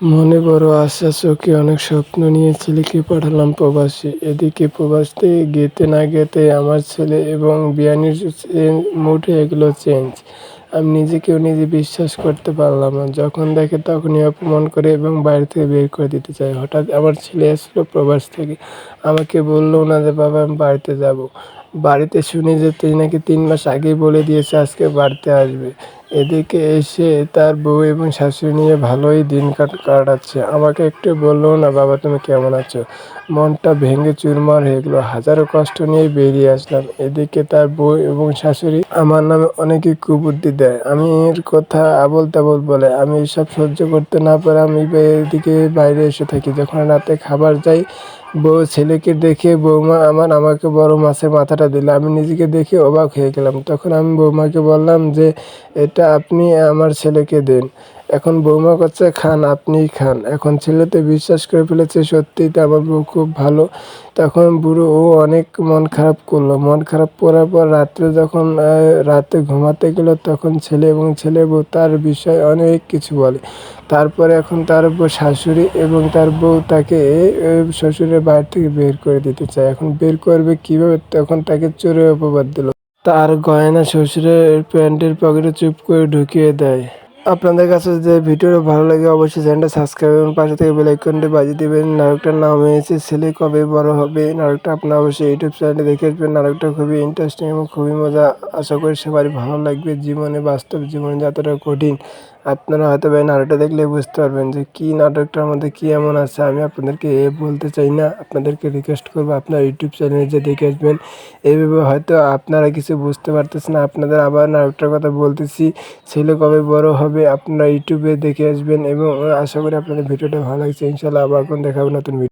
মনে বড় আশা, চোখে অনেক স্বপ্ন নিয়ে ছেলেকে পাঠালাম প্রবাসে। এদিকে প্রবাস থেকে গেতে না গেতে আমার ছেলে এবং বিয়ানির মুঠে এগুলো চেঞ্জ আমি নিজেকেও নিজে বিশ্বাস করতে পারলাম না। যখন দেখে তখনই অপমান করে এবং বাইরে থেকে বের করে দিতে চাই হঠাৎ আমার ছেলে আসলো প্রবাস থেকে। আমাকে বলল না যে, বাবা, আমি বাড়িতে যাব। বাড়িতে শুনে যে তুই নাকি তিন মাস আগেই বলে দিয়েছে, আজকে বাড়িতে আসবে। এদিকে এসে তার বউ এবং শাশুড়ি নিয়ে ভালোই দিন কাট, কাটাচ্ছে। আমাকে একটু বলল, না বাবা, তুমি কেমন আছো? মনটা ভেঙে চুরমার হয়ে গেলো। হাজারো কষ্ট নিয়ে বেরিয়ে আসলাম। এদিকে তার বউ এবং শাশুড়ি আমার নামে অনেকই কুবুদ্ধি দেয়। আমি এর কথা আবল তাবল বলে। আমি এসব সহ্য করতে না পারে আমি এদিকে বাইরে এসে থাকি। যখন রাতে খাবার যাই, বউ ছেলেকে দেখে বৌমা আমার, আমাকে বড় মাছের মাথাটা দিল। আমি নিজেকে দেখে অবাক হয়ে গেলাম। তখন আমি বৌমাকে বললাম যে এটা আপনি আমার ছেলেকে দেন। এখন বৌমা করছে খান, আপনিই খান। এখন ছেলে তো বিশ্বাস করে ফেলেছে, সত্যিই তো আমার বউ খুব ভালো। তখন বুড়ো, ও অনেক মন খারাপ করল। মন খারাপ করার পর রাত্রে যখন রাতে ঘুমাতে গেলো, তখন ছেলে এবং ছেলে বউ তার বিষয়ে অনেক কিছু বলে। তারপরে এখন তার শাশুড়ি এবং তার বউ তাকে শ্বশুরের বাড়ি থেকে বের করে দিতে চায়। এখন বের করবে কীভাবে? তখন তাকে চোরে অপবাদ দিল। তার গয়না শ্বশুরের প্যান্টের পকেটে চুপ করে ঢুকিয়ে দেয়। আপনাদের কাছে যে ভিডিওটা ভালো লাগে, অবশ্যই চ্যানেলটা সাবস্ক্রাইব এবং পাশে থেকে বেল আইকনটি বাজিয়ে দেবেন। নাটকটার নাম হয়েছে ছেলে কবে বড় হবে? নাটকটা আপনার অবশ্যই ইউটিউব চ্যানেলে দেখে আসবেন। নাটকটা খুবই ইন্টারেস্টিং এবং খুবই মজা। আশা করি সবারই ভালো লাগবে। জীবনে বাস্তব জীবনে যতটা কঠিন আপনারা হয়তো এই নাটকটা দেখলে বুঝতে পারবেন যে কী নাটকটার মধ্যে কী এমন আছে। আমি আপনাদেরকে এ বলতে চাই না। আপনাদেরকে রিকোয়েস্ট করব আপনার ইউটিউব চ্যানেলে যে দেখে আসবেন। এইভাবে হয়তো আপনারা কিছু বুঝতে পারতেছেন না। আপনাদের আবার নাটকটার কথা বলতেছি। ছেলে কবে বড় হবে আপনারা ইউটিউবে দেখে আসবেন এবং আশা করি আপনাদের ভিডিওটা ভালো লাগছে। ইনশাল্লাহ আবার কোন দেখাবো নতুন ভিডিও